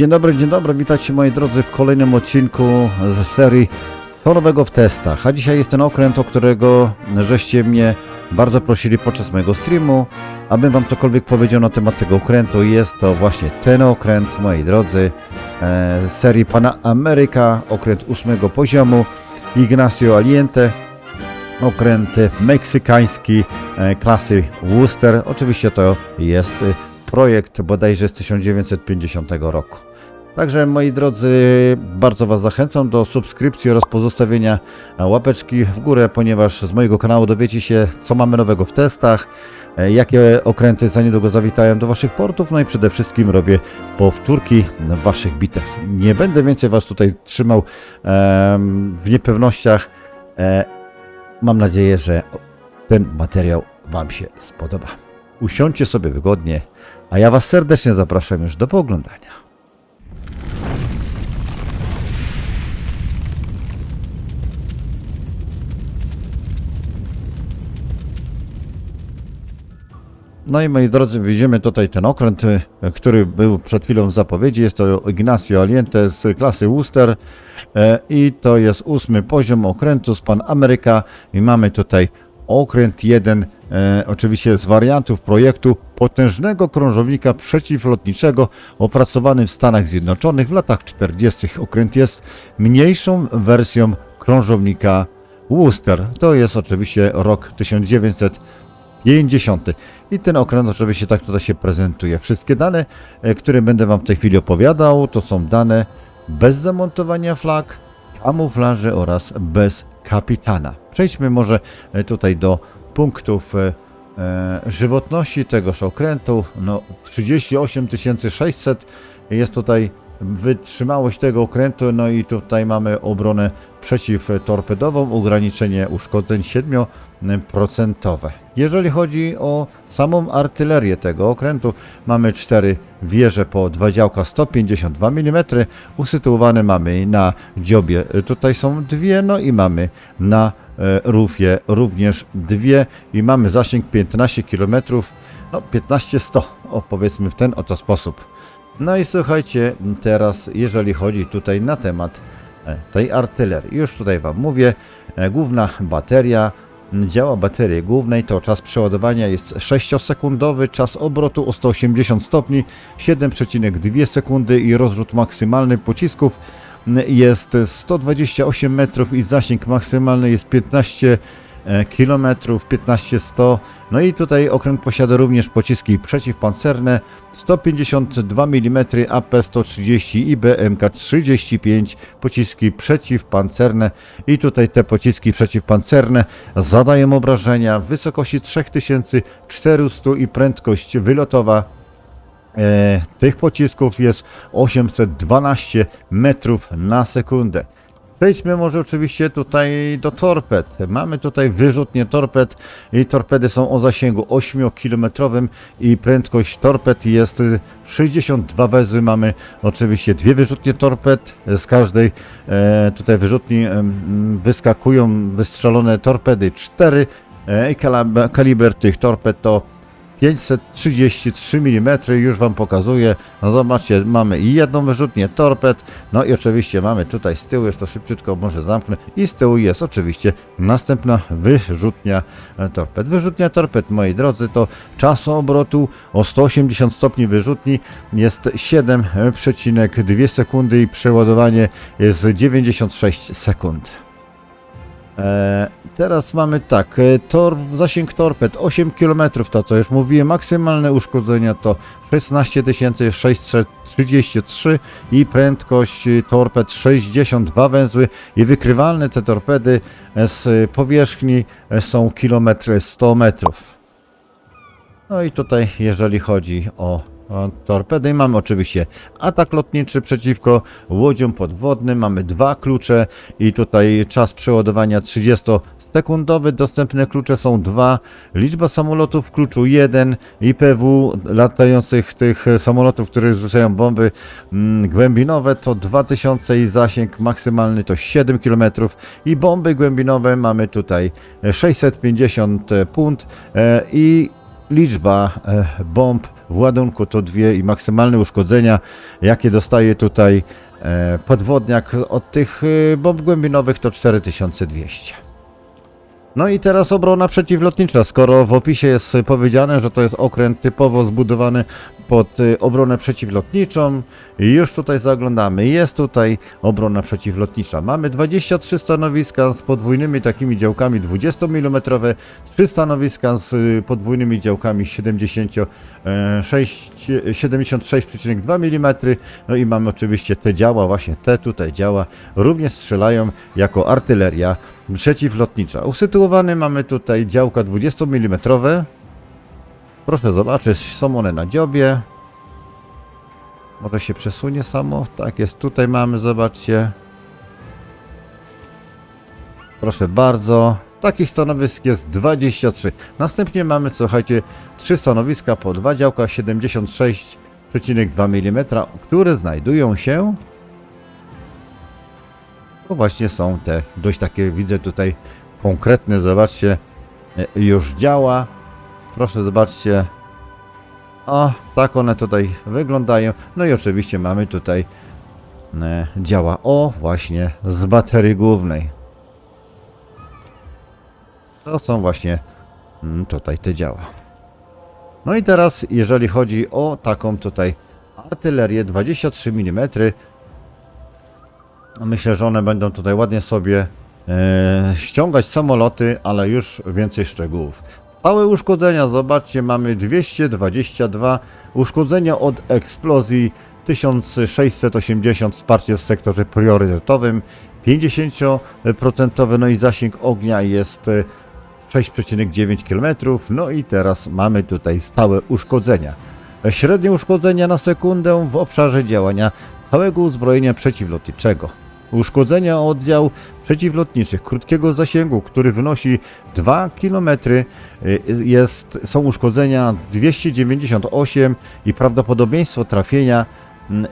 Dzień dobry, dzień dobry, witajcie moi drodzy w kolejnym odcinku z serii Solowego w testach. A dzisiaj jest ten okręt, o którego żeście mnie bardzo prosili podczas mojego streamu, abym wam cokolwiek powiedział na temat tego okrętu. Jest to właśnie ten okręt, moi drodzy, e, z serii Pana Ameryka, okręt ósmego poziomu, Ignacio Aliente, okręt meksykański e, klasy Worcester. Oczywiście to jest projekt bodajże z 1950 roku. Także moi drodzy, bardzo Was zachęcam do subskrypcji oraz pozostawienia łapeczki w górę, ponieważ z mojego kanału dowiecie się, co mamy nowego w testach, e, jakie okręty za niedługo zawitają do Waszych portów, no i przede wszystkim robię powtórki Waszych bitew. Nie będę więcej Was tutaj trzymał w niepewnościach. E, mam nadzieję, że ten materiał Wam się spodoba. Usiądźcie sobie wygodnie, a ja Was serdecznie zapraszam już do pooglądania. No i moi drodzy, widzimy tutaj ten okręt, y, który był przed chwilą w zapowiedzi. Jest to Ignacio Aliente z klasy Worcester e, i to jest ósmy poziom okrętu z Pan Ameryka i mamy tutaj okręt jeden, e, oczywiście z wariantów projektu potężnego krążownika przeciwlotniczego opracowany w Stanach Zjednoczonych w latach 40. Okręt jest mniejszą wersją krążownika Worcester. To jest oczywiście rok 1900. 50. I ten okręt oczywiście tak tutaj się prezentuje. Wszystkie dane, e, które będę Wam w tej chwili opowiadał, to są dane bez zamontowania flag, kamuflaży oraz bez kapitana. Przejdźmy może e, tutaj do punktów e, żywotności tegoż okrętu. No 38 600 jest tutaj wytrzymałość tego okrętu, no i tutaj mamy obronę przeciwtorpedową, ograniczenie uszkodzeń 7%. Jeżeli chodzi o samą artylerię tego okrętu, mamy cztery wieże po dwa działka 152 mm, usytuowane mamy na dziobie, tutaj są dwie, no i mamy na e, rufie również dwie i mamy zasięg 15 km, no 15-100, o powiedzmy w ten oto sposób. No i słuchajcie, teraz jeżeli chodzi tutaj na temat e, tej artylerii, już tutaj Wam mówię, e, główna bateria, działa baterii głównej, to czas przeładowania jest 6-sekundowy, czas obrotu o 180 stopni 7,2 sekundy i rozrzut maksymalny pocisków jest 128 metrów i zasięg maksymalny jest 15 e, kilometrów 15-100. No i tutaj okręt posiada również pociski przeciwpancerne 152 mm AP-130 i BMK-35 pociski przeciwpancerne i tutaj te pociski przeciwpancerne zadają obrażenia w wysokości 3400 i prędkość wylotowa e, tych pocisków jest 812 metrów na sekundę. Przejdźmy może oczywiście tutaj do torped. Mamy tutaj wyrzutnie torped i torpedy są o zasięgu 8-kilometrowym i prędkość torped jest 62 wezwy. Mamy oczywiście dwie wyrzutnie torped. Z każdej e, tutaj wyrzutni wyskakują wystrzelone torpedy 4 e, i kaliber tych torped to 533 mm, już Wam pokazuję. No zobaczcie, mamy jedną wyrzutnię torped, no i oczywiście mamy tutaj z tyłu, jeszcze szybciutko może zamknę, i z tyłu jest oczywiście następna wyrzutnia e, torped. Wyrzutnia torped, moi drodzy, to czas obrotu o 180 stopni wyrzutni jest 7,2 sekundy i przeładowanie jest 96 sekund. E, teraz mamy tak, e, tor, zasięg torped 8 km, to co już mówiłem, maksymalne uszkodzenia to 16 633 i prędkość e, torped 62 węzły i wykrywalne te torpedy z powierzchni są kilometry 100 metrów. No i tutaj jeżeli chodzi o torpedy, mamy oczywiście atak lotniczy przeciwko łodziom podwodnym, mamy dwa klucze i tutaj czas przeładowania 30 sekundowy, dostępne klucze są dwa, liczba samolotów w kluczu 1, IPW latających tych samolotów, które rzucają bomby mm, głębinowe to 2000 i zasięg maksymalny to 7 km i bomby głębinowe mamy tutaj 650 punt e, i liczba e, bomb w ładunku to dwie i maksymalne uszkodzenia, jakie dostaje tutaj e, podwodniak od tych e, bomb głębinowych to 4200. No i teraz obrona przeciwlotnicza. Skoro w opisie jest powiedziane, że to jest okręt typowo zbudowany pod y, obronę przeciwlotniczą, już tutaj zaglądamy. Jest tutaj obrona przeciwlotnicza. Mamy 23 stanowiska z podwójnymi takimi działkami 20 mm, 3 stanowiska z y, podwójnymi działkami 76 76,2 mm. No i mamy oczywiście te działa, właśnie te tutaj działa, również strzelają jako artyleria przeciwlotnicza. Usytuowany mamy tutaj działka 20 mm. Proszę zobaczyć, są one na dziobie. Może się przesunie samo? Tak jest, tutaj mamy, zobaczcie. Proszę bardzo. Takich stanowisk jest 23. Następnie mamy, słuchajcie, trzy stanowiska po dwa działka 76,2 mm, które znajdują się. To właśnie są te dość takie, widzę tutaj konkretne, zobaczcie, e, już działa. Proszę zobaczcie. O, tak one tutaj wyglądają. No i oczywiście mamy tutaj e, działa. O, właśnie z baterii głównej. To są właśnie mm, tutaj te działa. No i teraz, jeżeli chodzi o taką tutaj artylerię 23 mm, myślę, że one będą tutaj ładnie sobie e, ściągać samoloty, ale już więcej szczegółów. Stałe uszkodzenia, zobaczcie, mamy 222 uszkodzenia od eksplozji, 1680 wsparcie w sektorze priorytetowym, 50% no i zasięg ognia jest e, 6,9 km. No i teraz mamy tutaj stałe uszkodzenia. Średnie uszkodzenia na sekundę w obszarze działania całego uzbrojenia przeciwlotniczego. Uszkodzenia oddział przeciwlotniczych krótkiego zasięgu, który wynosi 2 km, jest, są uszkodzenia 298 i prawdopodobieństwo trafienia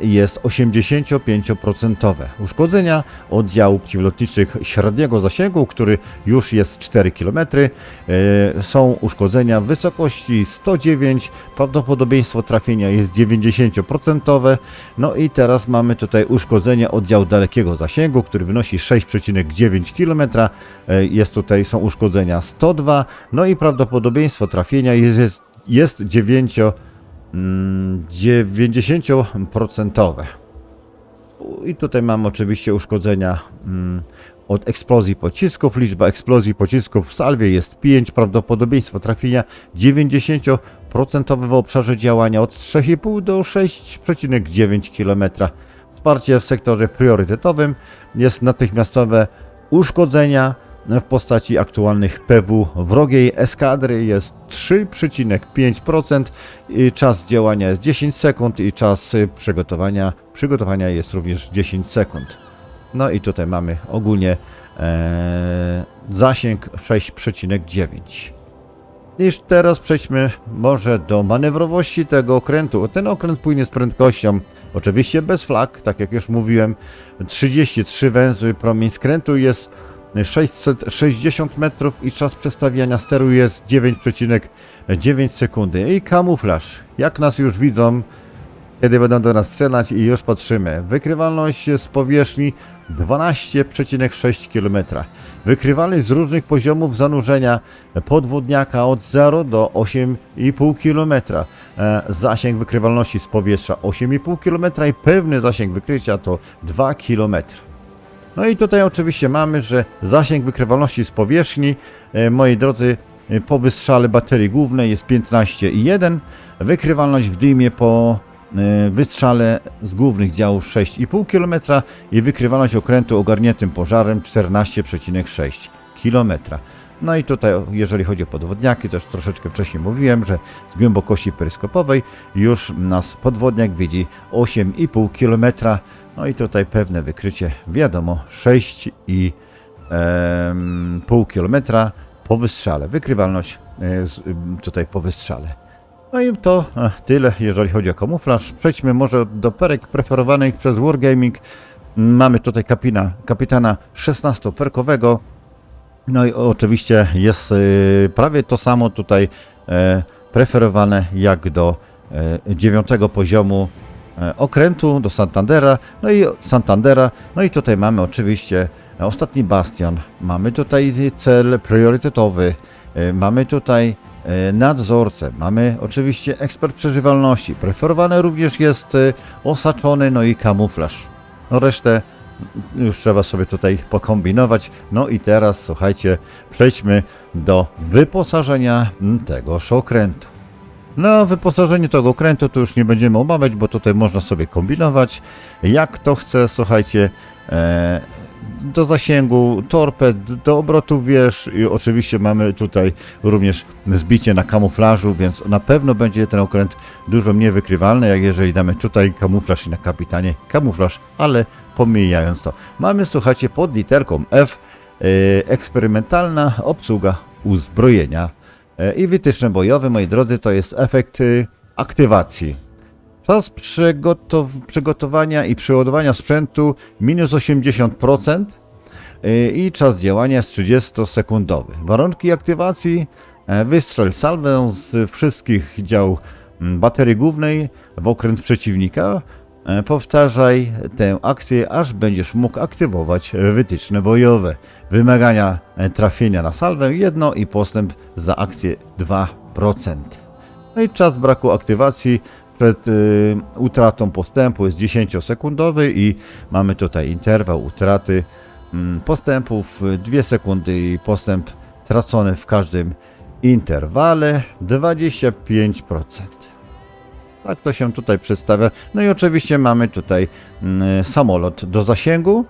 jest 85%. Uszkodzenia oddziałów przeciwlotniczych średniego zasięgu, który już jest 4 km, e, są uszkodzenia w wysokości 109, prawdopodobieństwo trafienia jest 90%. No i teraz mamy tutaj uszkodzenie oddziału dalekiego zasięgu, który wynosi 6,9 km. E, Jest tutaj, są uszkodzenia 102, no i prawdopodobieństwo trafienia jest, jest, jest 9, mm, 90%. I tutaj mam oczywiście uszkodzenia mm, od eksplozji pocisków. Liczba eksplozji pocisków w salwie jest 5, prawdopodobieństwo trafienia 90% w obszarze działania od 3,5 do 6,9 km. Wsparcie w sektorze priorytetowym jest natychmiastowe uszkodzenia w postaci aktualnych PW wrogiej eskadry jest 3,5%, i czas działania jest 10 sekund i czas przygotowania, przygotowania jest również 10 sekund. No i tutaj mamy ogólnie e, zasięg 6,9. I teraz przejdźmy może do manewrowości tego okrętu. Ten okręt płynie z prędkością, oczywiście bez flag, tak jak już mówiłem, 33 węzły, promień skrętu jest 660 metrów i czas przestawiania steru jest 9,9 sekundy. I kamuflaż, jak nas już widzą, kiedy będą do nas strzelać i już patrzymy. Wykrywalność z powierzchni 12,6 km. Wykrywalność z różnych poziomów zanurzenia podwodniaka od 0 do 8,5 km. E, Zasięg wykrywalności z powietrza 8,5 km i pewny zasięg wykrycia to 2 km. No i tutaj oczywiście mamy, że zasięg wykrywalności z powierzchni, e, moi drodzy, e, po wystrzale baterii głównej jest 15,1, wykrywalność w dymie po e, wystrzale z głównych działów 6,5 km i wykrywalność okrętu ogarniętym pożarem 14,6 km. No i tutaj, jeżeli chodzi o podwodniaki, też troszeczkę wcześniej mówiłem, że z głębokości peryskopowej już nas podwodniak widzi 8,5 km. No i tutaj pewne wykrycie, wiadomo, 6,5 km po wystrzale. Wykrywalność e, tutaj po wystrzale. No i to e, tyle, jeżeli chodzi o kamuflaż. Przejdźmy może do perek preferowanych przez Wargaming. Mamy tutaj kapina, kapitana 16-perkowego. No i oczywiście jest y, prawie to samo tutaj e, preferowane jak do e, dziewiątego poziomu e, okrętu, do Santandera, no i Santandera, no i tutaj mamy oczywiście ostatni bastion, mamy tutaj cel priorytetowy, mamy tutaj nadzorcę, mamy oczywiście ekspert przeżywalności, preferowany również jest osaczony, no i kamuflaż. No resztę już trzeba sobie tutaj pokombinować. No i teraz słuchajcie, przejdźmy do wyposażenia tegoż okrętu. No, wyposażenie tego okrętu to już nie będziemy omawiać, bo tutaj można sobie kombinować jak to chce, słuchajcie. E, do zasięgu torped, do obrotu wież i oczywiście mamy tutaj również zbicie na kamuflażu, więc na pewno będzie ten okręt dużo mniej wykrywalny, jak jeżeli damy tutaj kamuflaż i na kapitanie kamuflaż, ale pomijając to. Mamy, słuchajcie, pod literką F e, eksperymentalna obsługa uzbrojenia e, i wytyczne bojowe, moi drodzy, to jest efekt e, aktywacji. Czas przygotow przygotowania i przeładowania sprzętu minus 80% y, i czas działania jest 30-sekundowy. Warunki aktywacji e, wystrzel salwę z wszystkich dział baterii głównej w okręt przeciwnika. E, Powtarzaj tę akcję, aż będziesz mógł aktywować wytyczne bojowe. Wymagania e, trafienia na salwę 1 i postęp za akcję 2%. No i czas braku aktywacji przed y, utratą postępu jest 10-sekundowy i mamy tutaj interwał utraty mm, postępów 2 sekundy i postęp tracony w każdym interwale 25%. Tak to się tutaj przedstawia. No i oczywiście mamy tutaj mm, samolot do zasięgu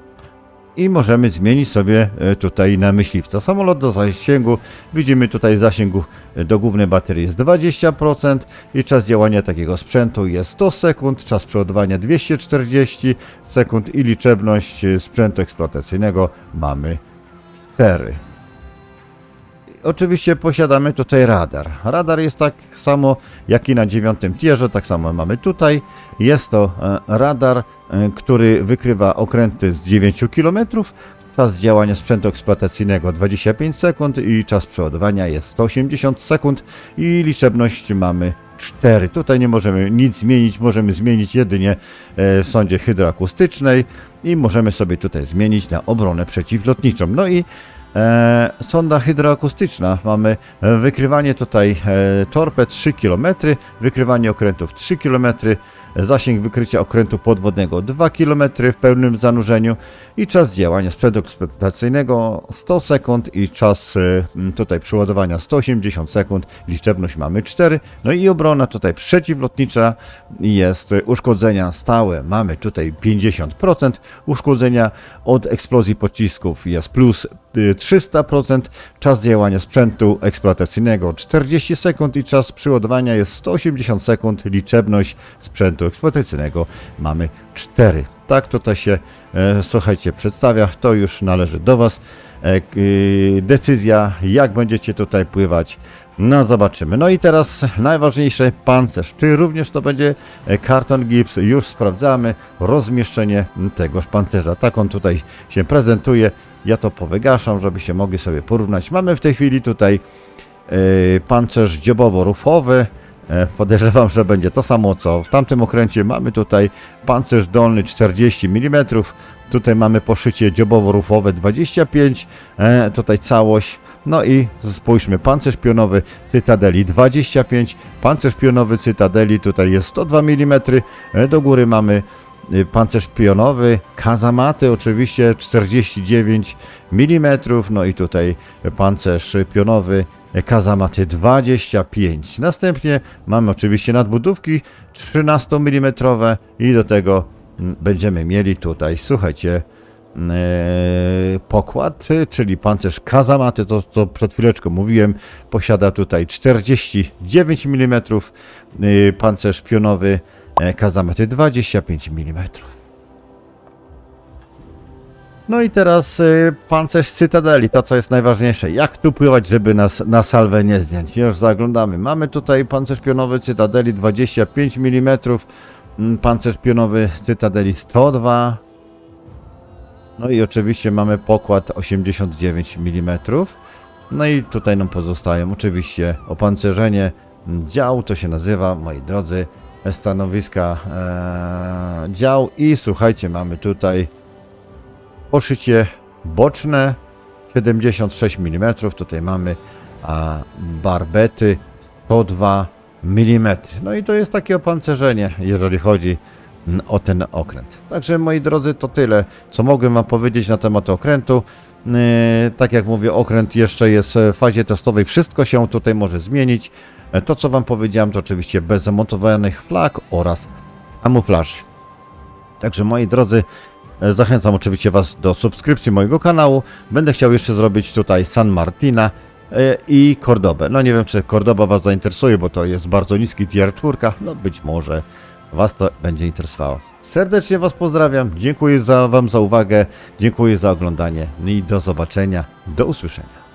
i możemy zmienić sobie e, tutaj na myśliwca. Samolot do zasięgu, widzimy tutaj zasięgu e, do głównej baterii jest 20% i czas działania takiego sprzętu jest 100 sekund, czas przeładowania 240 sekund i liczebność e, sprzętu eksploatacyjnego mamy 4. Oczywiście posiadamy tutaj radar. Radar jest tak samo jak i na dziewiątym tierze, tak samo mamy tutaj. Jest to e, radar, e, który wykrywa okręty z 9 km. Czas działania sprzętu eksploatacyjnego 25 sekund i czas przeładowania jest 180 sekund i liczebność mamy 4. Tutaj nie możemy nic zmienić, możemy zmienić jedynie e, w sądzie hydroakustycznej i możemy sobie tutaj zmienić na obronę przeciwlotniczą. No i E, sonda hydroakustyczna. Mamy wykrywanie tutaj e, torped 3 km, wykrywanie okrętów 3 km, zasięg wykrycia okrętu podwodnego 2 km w pełnym zanurzeniu i czas działania sprzętu eksploatacyjnego 100 sekund i czas e, tutaj przeładowania 180 sekund, liczebność mamy 4. No i obrona tutaj przeciwlotnicza jest uszkodzenia stałe, mamy tutaj 50%, uszkodzenia od eksplozji pocisków jest plus 300%, czas działania sprzętu eksploatacyjnego 40 sekund i czas przyładowania jest 180 sekund, liczebność sprzętu eksploatacyjnego mamy 4. Tak tutaj się, e, słuchajcie, przedstawia, to już należy do Was. E, y, decyzja, jak będziecie tutaj pływać, no zobaczymy. No i teraz najważniejsze, pancerz. Czy również to będzie e, karton gips? Już sprawdzamy rozmieszczenie tegoż pancerza. Tak on tutaj się prezentuje. Ja to powygaszam, żebyście mogli sobie porównać. Mamy w tej chwili tutaj e, pancerz dziobowo-rufowy. E, Podejrzewam, że będzie to samo co w tamtym okręcie. Mamy tutaj pancerz dolny 40 mm. Tutaj mamy poszycie dziobowo-rufowe 25. E, tutaj całość. No i spójrzmy, pancerz pionowy Cytadeli 25, pancerz pionowy Cytadeli tutaj jest 102 mm, E, do góry mamy y, pancerz pionowy, kazamaty oczywiście 49 mm, no i tutaj pancerz pionowy e, kazamaty 25. Następnie mamy oczywiście nadbudówki 13 mm i do tego mm, będziemy mieli tutaj, słuchajcie, e, pokład, y, czyli pancerz kazamaty, to co przed chwileczką mówiłem, posiada tutaj 49 mm, y, pancerz pionowy e, kazamaty 25 mm. No i teraz pancerz Cytadeli, to co jest najważniejsze. Jak tu pływać, żeby nas na salwę nie zdjąć? Już zaglądamy. Mamy tutaj pancerz pionowy Cytadeli 25 mm, mm, pancerz pionowy Cytadeli 102 no i oczywiście mamy pokład 89 mm. No i tutaj nam pozostają oczywiście opancerzenie dział, to się nazywa, moi drodzy, stanowiska e, dział i słuchajcie, mamy tutaj poszycie boczne 76 mm, tutaj mamy a, barbety 102 mm. No i to jest takie opancerzenie, jeżeli chodzi mm, o ten okręt. Także moi drodzy, to tyle, co mogłem Wam powiedzieć na temat okrętu. Yy, tak jak mówię, okręt jeszcze jest w fazie testowej, wszystko się tutaj może zmienić. E, To, co Wam powiedziałem, to oczywiście bez zamontowanych flag oraz kamuflaż. Także moi drodzy, e, zachęcam oczywiście Was do subskrypcji mojego kanału. Będę chciał jeszcze zrobić tutaj San Martina e, i Cordobę. No nie wiem, czy Cordoba Was zainteresuje, bo to jest bardzo niski tier 4. No być może Was to będzie interesowało. Serdecznie Was pozdrawiam. Dziękuję za Wam za uwagę. Dziękuję za oglądanie i do zobaczenia. Do usłyszenia.